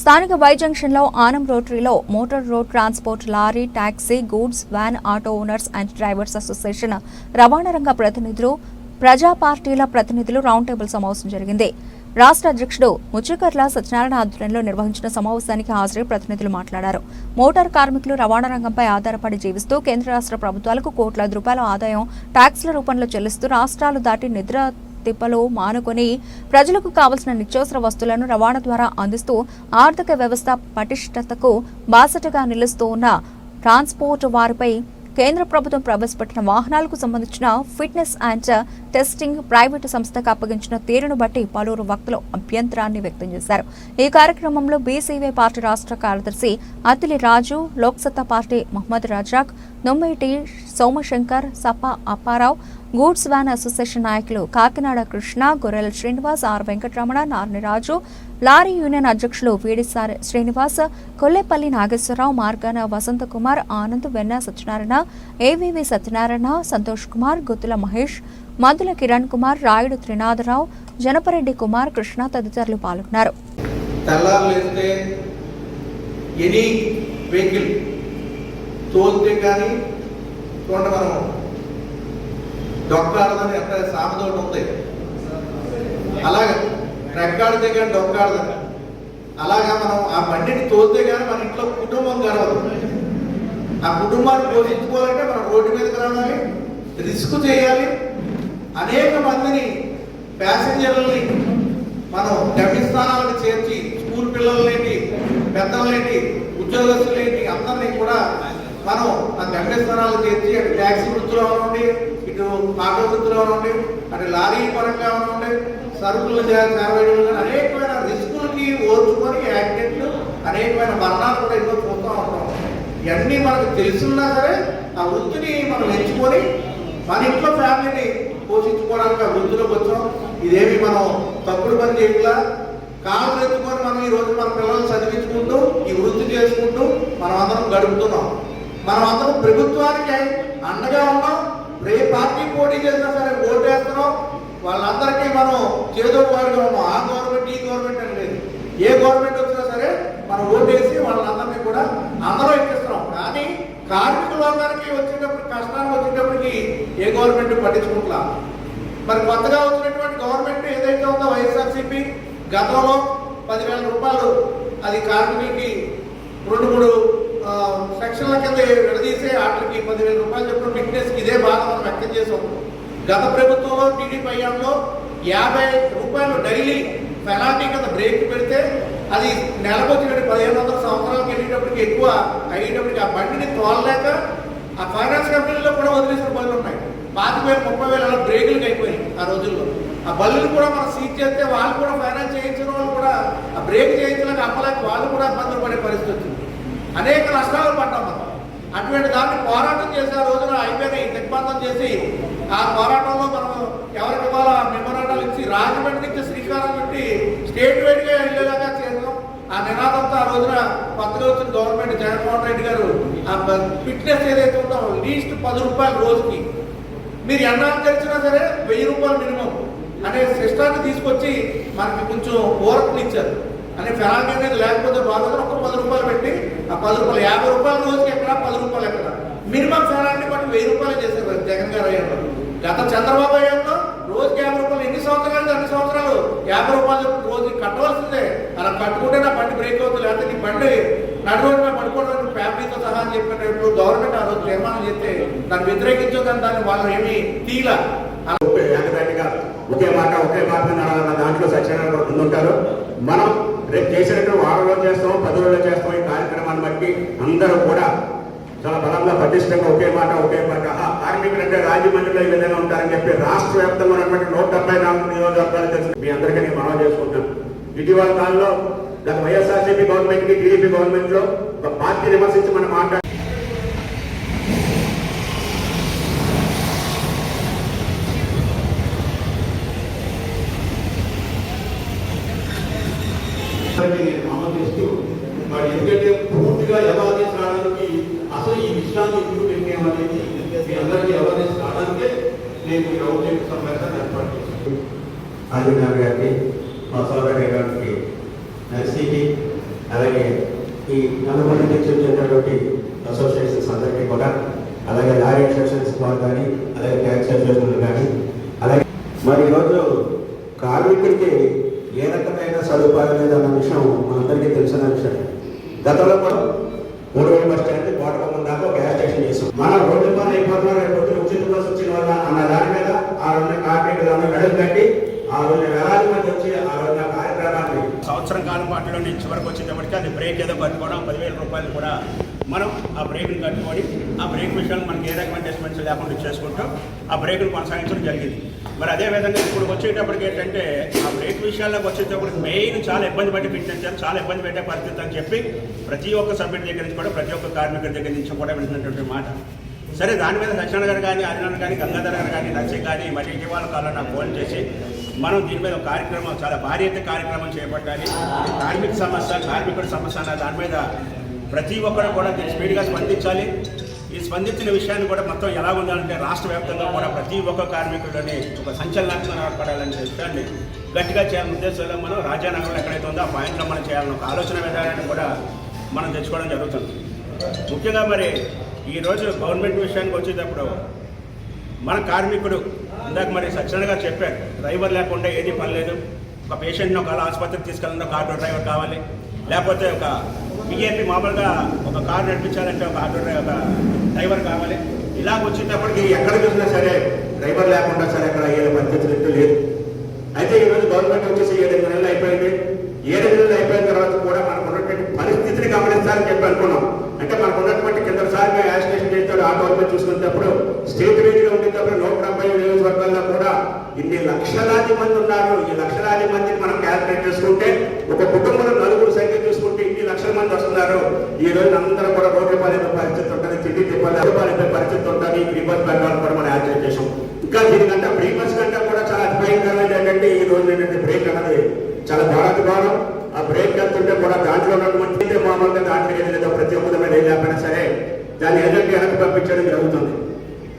స్థానిక వై జంక్షన్లో Anam రోటరీలో motor road transport lorry taxi goods van auto owners and drivers association రవాణా రంగ ప్రతినిధులు ప్రజా పార్టీల ప్రతినిధులు రౌండ్ టేబుల్ సమావేశం జరిగింది. రాష్ట్ర అధ్యక్షుడు ముచ్చుకర్ల సత్యనారాయణ ఆధ్వర్యంలో నిర్వహించిన సమావేశానికి హాజరై ప్రతినిధులు మాట్లాడారు. మోటార్ కార్మికులు రవాణా రంగంపై ఆధారపడి జీవిస్తూ కేంద్ర రాష్ట్ర ప్రభుత్వాలకు కోట్లాది రూపాయల ఆదాయం ట్యాక్స్ల రూపంలో చెల్లిస్తూ రాష్ట్రాలు దాటి నిద్ర తిప్పలు మానుకొని ప్రజలకు కావలసిన నిత్యావసర వస్తువులను రవాణా ద్వారా అందిస్తూ ఆర్థిక వ్యవస్థ పటిష్టతకు బాసటగా నిలుస్తూ ఉన్న ట్రాన్స్పోర్ట్ వారిపై కేంద్ర ప్రభుత్వం ప్రవేశపెట్టిన వాహనాలకు సంబంధించిన ఫిట్నెస్ అండ్ టెస్టింగ్ ప్రైవేటు సంస్థకు అప్పగించిన తీరును బట్టి పలువురు వక్తలు అభ్యంతరాన్ని వ్యక్తం చేశారు. ఈ కార్యక్రమంలో బీసీవీ పార్టీ రాష్ట్ర కార్యదర్శి Atili Raju Loksatta party Mohammed Razak Nommeti Somashankar Sapa Apparao goods van association నాయకులు Kakinada Krishna Gorrela Srinivas R Venkataramana Naraniraju lorry union అధ్యక్షులు వీడిసారి శ్రీనివాస్ కొల్లేపల్లి నాగేశ్వరరావు మార్గాన వసంతకుమార్ ఆనంద్ వెన్న సత్యనారాయణ ఏవివి సత్యనారాయణ సంతోష్ కుమార్ గుత్తుల మహేష్ మధుల కిరణ్ కుమార్ రాయుడు త్రినాథరావు జనపరెడ్డి కుమార్ కృష్ణ తదితరులు పాల్గొన్నారు. తెల్లారు ఎనీ వెహికల్ తోలితే కానీ చూడండి మనం. డొక్కాడదని ఎంత సామెతోటి ఉంది. అలాగే రెక్కాడితే కానీ డొక్కాడదని అలాగా మనం ఆ బండిని తోలితే కానీ మన ఇంట్లో కుటుంబం గడవదు. ఆ కుటుంబాన్ని పోషించుకోవాలంటే మనం రోడ్డు మీదకి రావాలి రిస్క్ చేయాలి. అనేక మందిని ప్యాసింజర్లని మనం గమ్యస్థానాలకు చేర్చి స్కూల్ పిల్లలనేటి పెద్దలనేటి ఉద్యోగస్తులేంటి అందరినీ కూడా మనం ఆ గమ్యస్థానాలకు చేర్చి అటు ట్యాక్సీ వృత్తిలో ఉండి ఇటు ఆటో వృత్తిలో ఉండి అటు లారీ పరంగా ఉండి సరుకులు చేరవేయడం అనేకమైన రిస్కులకి ఓర్చుకొని యాక్సిడెంట్లు అనేకమైన మరణాలు కూడా ఎన్నో చూస్తూ ఉంటాం. ఇవన్నీ మనకు తెలుసున్నా సరే ఆ వృత్తిని మనం ఎంచుకొని మన ఇంట్లో ఫ్యామిలీని పోషించుకోవడానికి ఆ వృత్తిలోకి వచ్చాం. ఇదేమి మనం తప్పుడు పని చేయట్లా? కాళ్ళు ఎత్తుకొని మనం ఈ మనమందరం ప్రభుత్వానికి అండగా ఉన్నాం. ఏ పార్టీ పోటీ చేసినా సరే ఓటు వేస్తున్నాం వాళ్ళందరికీ మనం చేదో వాడిగా ఉన్నాం. ఆ గవర్నమెంట్ ఈ గవర్నమెంట్ అని లేదు. ఏ గవర్నమెంట్ వచ్చినా సరే మనం ఓటేసి వాళ్ళందరినీ కూడా అందరూ ఎక్కిస్తున్నాం. కానీ కార్మికుల వర్గానికి వచ్చేటప్పుడు కష్టానికి వచ్చేటప్పటికి ఏ గవర్నమెంట్ పట్టించుకుంటా మరి కొత్తగా వచ్చినటువంటి గవర్నమెంట్ ఏదైతే ఉందో వైఎస్ఆర్సీపీ గతంలో పదివేల రూపాయలు అది కార్మికులకి రెండు మూడు సెక్షన్ల కింద విడదీసే వాటికి పదివేల రూపాయలు చెప్పిన ఫిట్నెస్కి ఇదే బాధ మనం వ్యక్తం చేసాం గత ప్రభుత్వంలో టీడీపీ హయాంలో యాభై రూపాయలు డైలీ పెనాల్టీ కింద బ్రేక్ పెడితే అది నెలకొచ్చినట్టు పదిహేను వందల సంవత్సరాలకు వెళ్ళేటప్పటికి ఎక్కువ అయ్యేటప్పటికి ఆ బండిని తోలలేక ఆ ఫైనాన్స్ కంపెనీలో కూడా వదిలేసిన బళ్ళు ఉన్నాయి. పాతిక వేలు ముప్పై వేలు అలా బ్రేకులకు అయిపోయాయి ఆ రోజుల్లో. ఆ బళ్ళు కూడా మనం సీజ్ చేస్తే వాళ్ళు కూడా ఫైనాన్స్ చేయించిన వాళ్ళు కూడా ఆ బ్రేక్ చేయించలేక అమ్మలేక వాళ్ళు కూడా ఇబ్బందులు పడే పరిస్థితి వచ్చింది. అనేక నష్టాలు పడ్డాం మనం అటువంటి దాన్ని పోరాటం చేసే ఆ రోజున అయిపోయినాయి దిగ్బంధం చేసి ఆ పోరాటంలో మనం ఎవరికి ఇవ్వాలో మెమోరాటాలు ఇచ్చి రాజమండ్రి నుంచి శ్రీకారం పెట్టి స్టేట్ వైడ్గా వెళ్ళేలాగా చేసాం ఆ నినాదంతో ఆ రోజున కొత్తగా వచ్చిన గవర్నమెంట్ జగన్మోహన్ రెడ్డి గారు ఆ ఫిట్నెస్ ఏదైతే ఉందో లీస్ట్ పది రూపాయలు రోజుకి. మీరు ఎన్నాళ్ళు తెరిచినా సరే వెయ్యి రూపాయలు మినిమం అనే సిస్టాన్ని తీసుకొచ్చి మనకి కొంచెం ఊరకులు ఇచ్చారు అని ఫ్యాన్ అనేది లేకపోతే బాగోదు ఒక పది రూపాయలు పెట్టి ఆ పది రూపాయలు యాభై రూపాయల రోజుకి ఎక్కడ పది రూపాయలు ఎక్కడ? మినిమం ఫ్యాన్ని బట్టి వెయ్యి రూపాయలు చేశారు జగన్ గారు అయ్యారు గత చంద్రబాబు అయ్యంలో రోజుకి యాభై రూపాయలు ఎన్ని సంవత్సరాలు అన్ని సంవత్సరాలు? యాభై రూపాయలు రోజు రోజుకి కట్టవలసిందే. అలా కట్టుకుంటే నా బండి బ్రేక్ అవుతుంది లేకపోతే నీ బండి నడు పడుకోవడం ఫ్యామిలీతో సహా అని ఇప్పుడు గవర్నమెంట్ ఆ రోజు తీర్మానం చేస్తే దాన్ని వ్యతిరేకించో దాన్ని వాళ్ళు ఏమి తీల ఒకే ఒకే మాట ఒకే మాట నడాలన్న దాంట్లో సత్యనారాయణ ఉంటారు ముందుంటారు. మనం రేపు చేసినట్టు వారంలో చేస్తాం పది రోజుల్లో చేస్తాం ఈ కార్యక్రమాన్ని బట్టి అందరూ కూడా చాలా బలంగా పటిష్టంగా ఒకే మాట ఒకే మాట ఆహా, కార్మికులు అంటే రాజమండ్రిలో ఈ విధంగా ఉంటారని చెప్పి రాష్ట్ర వ్యాప్తంగా ఉన్నటువంటి నూట డెబ్బై నాలుగు నియోజకవర్గాలు తెలిసి. మీ అందరికీ నేను మనవి చేసుకుంటాను ఇటీవల కాలంలో గత వైఎస్ఆర్సీపీ గవర్నమెంట్కి టీడీపీ గవర్నమెంట్లో ఒక పార్టీ విమర్శించి మనం మాట్లాడు అందరికీ నేను ఆమోదిస్తూ మరి ఎందుకంటే పూర్తిగా అవేర్నెస్ రావడానికి అసలు ఈ విషయాన్ని ఎందుకు పెట్టామనేది మీ అందరికీ అవేర్నెస్ రావడానికే నేను ఈ రౌండ్ టేబుల్ ఏర్పాటు చేశాను. ఆదినాథ్ గారికి మా సోదరి గారికి నర్సీకి అలాగే ఈ నలుగురి నుంచి చెందినటువంటి అసోసియేషన్స్ అందరికీ కూడా అలాగే లారీ అసోసియేషన్స్ వారు కానీ అలాగే ట్యాక్స్ అసోసియేషన్లు కానీ అలాగే మరి ఈరోజు కార్మికుడికి ఏ రకమైన సదుపాయం లేదన్న విషయం మనందరికీ తెలిసిన విషయం. గతంలో కూడా మూడు వేల బస్ స్టాండ్ కోటకొమ్మం దాకా గ్యాస్ స్టేషన్ చేసాం మన రోడ్డు పనులు అయిపోతున్నారు రేపు పొద్దున ఉచిత బస్సు వచ్చిన వల్ల అన్న దాని మీద ఆ రోజున కార్మికులు మెడలు కట్టి ఆ రోజున వేలాది మంది వచ్చి ఆ రోజున కార్యక్రమాన్ని సంవత్సరం కాలం పాటలో నుంచి చివరికి వచ్చేటప్పటికి అది బ్రేక్ ఏదో కట్టుకోవడం పదివేల రూపాయలు కూడా మనం ఆ బ్రేక్ని కట్టుకొని ఆ బ్రేక్ విషయంలో మనకి ఏ రకమైన డిస్పెన్స్ లేకుండా చేసుకుంటూ. ఆ బ్రేక్ను కొనసాగించడం జరిగింది. మరి అదే విధంగా ఇప్పుడు వచ్చేటప్పటికి ఏంటంటే ఆ బ్రేక్ విషయాల్లోకి వచ్చేటప్పటికి మెయిన్ చాలా ఇబ్బంది పట్టి పెట్టించారు చాలా ఇబ్బంది పెట్టే పరిస్థితి అని చెప్పి ప్రతి ఒక్క సభ్యుడి దగ్గర నుంచి కూడా ప్రతి ఒక్క కార్మికుడి దగ్గర నుంచి కూడా వింటున్నటువంటి మాట. సరే దాని మీద సత్యనారాయణ గారు కానీ ఆదినారాయణ కానీ గంగాధర్ గారు కానీ నచ్చి కానీ మరి ఇటీవల కాలంలో నాకు ఫోన్ చేసి మనం దీని మీద ఒక కార్యక్రమం చాలా భారీ ఎత్తున కార్యక్రమం చేపట్టాలి. కార్మిక సమస్య కార్మికుడి సమస్య అన్న దాని మీద ప్రతి ఒక్కరు కూడా దీన్ని స్పీడ్గా స్పందించాలి. ఈ స్పందించిన విషయాన్ని కూడా మొత్తం ఎలా ఉండాలంటే రాష్ట్ర వ్యాప్తంగా కూడా ప్రతి ఒక్క కార్మికుడిని ఒక సంచలనాత్మక ఏర్పడాలని విషయాన్ని గట్టిగా చేయాలని ఉద్దేశంలో మనం రాజ్యానగరంలో ఎక్కడైతే ఉందో ఆ పాయింట్లో మనం చేయాలని ఒక ఆలోచన విధానాన్ని కూడా మనం తెచ్చుకోవడం జరుగుతుంది. ముఖ్యంగా మరి ఈరోజు గవర్నమెంట్ విషయానికి వచ్చేటప్పుడు మన కార్మికుడు ఇందాక మరి సత్యనారాయణ గారు చెప్పారు డ్రైవర్ లేకుండా ఏది పని లేదు. ఒక పేషెంట్ని ఒక ఆసుపత్రికి తీసుకెళ్ళిన ఒక ఆటో డ్రైవర్ కావాలి. లేకపోతే ఒక పిఏపి మామూలుగా ఒక కారు నడిపించాలంటే ఒక ఆటో డ్రైవర్ ఒక డ్రైవర్ కావాలి. ఇలా వచ్చేటప్పటికి ఎక్కడ చూసినా సరే డ్రైవర్ లేకుండా సరే అక్కడ అయ్యే పరిస్థితి లేదు అయితే ఈ రోజు గవర్నమెంట్ వచ్చేసి ఏడెనిమిది నెలలు అయిపోయింది. ఏడెనిమిది నెలలు అయిపోయిన తర్వాత కూడా మనకు ఉన్నటువంటి పరిస్థితిని గమనించాలని చెప్పి అనుకున్నాం. అంటే మనకు ఉన్నటువంటి కింద సార్ స్టేషన్ చేస్తాడు ఆటో మీద చూసుకునేటప్పుడు స్టేట్ వేదిగా ఉండేటప్పుడు నూట డెబ్బై నియోజకవర్గాల్లో కూడా ఇన్ని లక్షలాది మంది ఉన్నారు. ఈ లక్షలాది మందిని మనం క్యాల్కులేట్ చేసుకుంటే ఒక కుటుంబంలో నలుగురు సంఖ్య చూసుకుంటే ఇన్ని లక్షల మంది వస్తున్నారు. ఈ రోజు అందరూ కూడా రోడ్డు పాలైన పరిస్థితి ఉంటుంది తిండి తిప్పాలి పాలైన పరిస్థితి ఉంటుంది. ఈ రివర్స్ బెంగాల్ కూడా మనం యాక్చువల్ చేసాం ఇంకా దీనికంటే ప్రీమస్ కంటే కూడా చాలా అతిభయంకరమైనది ఏంటంటే ఈ రోజు ఏంటంటే బ్రేక్ అనేది చాలా భారత ఆ బ్రేక్ వెళ్తుంటే కూడా దాంట్లో ఉన్నటువంటి మామూలుగా దాంట్లో ఏది లేదో ప్రతి ఒక్కదమైన ఏం లేకపోయినా సరే దాన్ని ఏదంటే వెనక్కి పంపించడం జరుగుతుంది.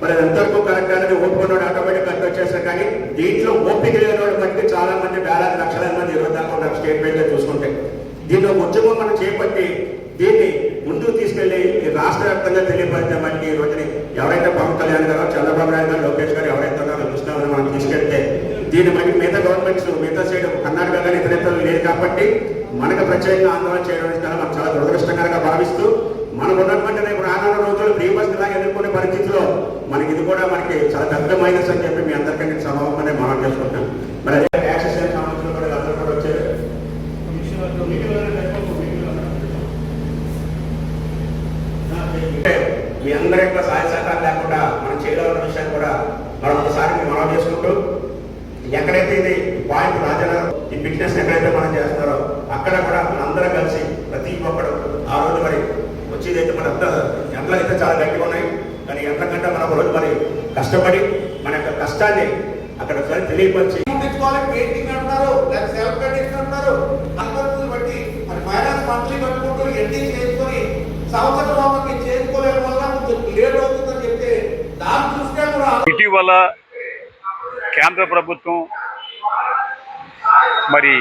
మరి అది ఎంతవరకు కరెక్ట్ అనేది ఓపెన్ ఆటోమేటిక్ కట్ వచ్చేసా కానీ దీంట్లో ఓపిక లేనివాడు బట్టి చాలా మంది వేలాది లక్షలాది మంది ఇరవై దాకా ఉన్నారు స్టేట్మెంట్గా చూసుకుంటే దీనిలో ఉద్యమం మనం చేపట్టి దీన్ని ముందుకు తీసుకెళ్ళి రాష్ట్ర వ్యాప్తంగా తెలియపరిచామంటే ఈ రోజుని ఎవరైతే పవన్ కళ్యాణ్ గారు చంద్రబాబు నాయుడు గారు లోకేష్ గారు ఎవరైతే ఉన్నారో చూస్తున్నామని మనం తీసుకెళ్తే దీన్ని బట్టి మిగతా గవర్నమెంట్స్ మిగతా సైడ్ కర్ణాటక కానీ ఇతరేతలు లేదు కాబట్టి మనకు ప్రత్యేకంగా ఆందోళన చేయడం మనం చాలా దురదృష్టకరంగా భావిస్తూ మనకు ఉన్నటువంటి రేపు రానున్న రోజులు ఫ్రీ బస్ లాగా ఎదుర్కొనే పరిస్థితిలో మనకి ఇది కూడా మనకి చాలా పెద్ద మైనస్ అని చెప్పి మీ అందరికీ సమాపమనే మనం చేసుకుంటాం మరి అదే ట్యాక్సెస్ సంబంధించిన కూడా అందరూ కూడా వచ్చారు మీ అందరి యొక్క సహాయ సహకారం లేకుండా మనం చేయగలన్న విషయాన్ని కూడా మనం ఒకసారి మనం చేసుకుంటూ ఎక్కడైతే ఇది పాయింట్ రాజనగరం ఈ ఫిట్నెస్ ఎక్కడైతే మనం చేస్తున్నారో అక్కడ కూడా మనందరం కలిసి ప్రతి ఒక్కడు ఆ రోజు మరి వచ్చేదైతే మన అంతా ఎండలు అయితే చాలా గట్టిగా ఉన్నాయి. కానీ ఎంతకంటే మనం రోజు మరి కష్టపడి మన యొక్క కష్టాన్ని అక్కడ ఒకసారి తెలియపరిచి పెయింటింగ్ అంటున్నారు? సెల్ఫ్ కటింగ్ అంటున్నారు? అందరిని బట్టి మరి ఫైనాన్స్ మంత్లీ కట్టుకుంటూ ఎన్ని చేసుకొని సంవత్సరం ఇటీవల కేంద్ర ప్రభుత్వం మరి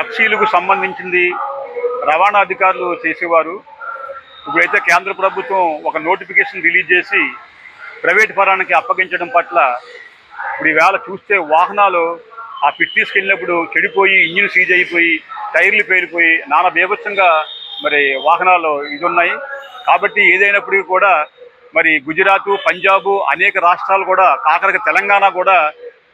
ఎఫ్సీలకు సంబంధించింది రవాణా అధికారులు చేసేవారు. ఇప్పుడైతే కేంద్ర ప్రభుత్వం ఒక నోటిఫికేషన్ రిలీజ్ చేసి ప్రైవేట్ పరానికి అప్పగించడం పట్ల ఇప్పుడు ఈవేళ చూస్తే వాహనాలు ఆ పిట్ తీసుకెళ్ళినప్పుడు చెడిపోయి ఇంజిన్ సీజ్ అయిపోయి టైర్లు పేలిపోయి నానా బీభత్సంగా మరి వాహనాలు ఇది ఉన్నాయి కాబట్టి ఏదైనప్పటికీ కూడా మరి గుజరాత్ పంజాబ్ అనేక రాష్ట్రాలు కూడా కాకరక తెలంగాణ కూడా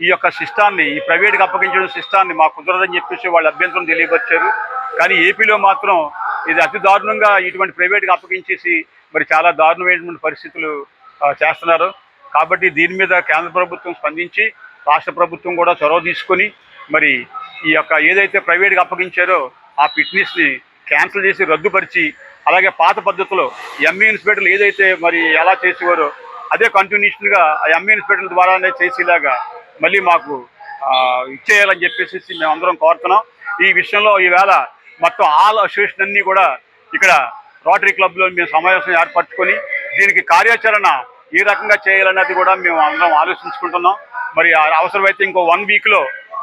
ఈ యొక్క సిస్టాన్ని ఈ ప్రైవేట్కి అప్పగించడం సిస్టాన్ని మా కుదరదని చెప్పేసి వాళ్ళు అభ్యంతరం తెలియపరిచారు. కానీ ఏపీలో మాత్రం ఇది అతి దారుణంగా ఇటువంటి ప్రైవేట్కి అప్పగించేసి మరి చాలా దారుణమైనటువంటి పరిస్థితులు చేస్తున్నారు. కాబట్టి దీని మీద కేంద్ర ప్రభుత్వం స్పందించి రాష్ట్ర ప్రభుత్వం కూడా చొరవ తీసుకొని మరి ఈ యొక్క ఏదైతే ప్రైవేట్గా అప్పగించారో ఆ ఫిట్నెస్ని క్యాన్సిల్ చేసి రద్దుపరిచి అలాగే పాత పద్ధతిలో ఎంఈ ఇన్స్పెక్టర్లు ఏదైతే మరి ఎలా చేసేవారో అదే కంటిన్యూషన్గా ఆ ఎంఈ ఇన్స్పెక్టర్ల ద్వారానే చేసేలాగా మళ్ళీ మాకు ఇచ్చేయాలని చెప్పేసి మేమందరం కోరుతున్నాం. ఈ విషయంలో ఈవేళ మొత్తం ఆల్ అసోసియేషన్ అన్నీ కూడా ఇక్కడ రోటరీ క్లబ్లో మేము సమావేశం ఏర్పరచుకొని దీనికి కార్యాచరణ ఏ రకంగా చేయాలన్నది కూడా మేము అందరం ఆలోచించుకుంటున్నాం. మరి అవసరమైతే ఇంకో వన్ వీక్లో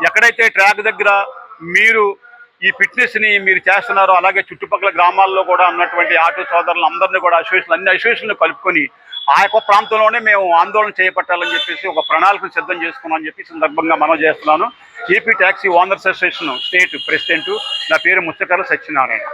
ఎక్కడైతే ట్రాక్ దగ్గర మీరు ఈ ఫిట్నెస్ని మీరు చేస్తున్నారు. అలాగే చుట్టుపక్కల గ్రామాల్లో కూడా ఉన్నటువంటి ఆటో సోదరులు అందరినీ కూడా అసోసియేషన్ అన్ని అసోసియేషన్లు కలుపుకొని ఆ యొక్క ప్రాంతంలోనే మేము ఆందోళన చేపట్టాలని చెప్పేసి ఒక ప్రణాళికను సిద్ధం చేసుకున్నాం అని చెప్పి సందర్భంగా మనం చేస్తున్నాను. AP taxi owners association state president నా పేరు ముచ్చకర్ల సత్యనారాయణ.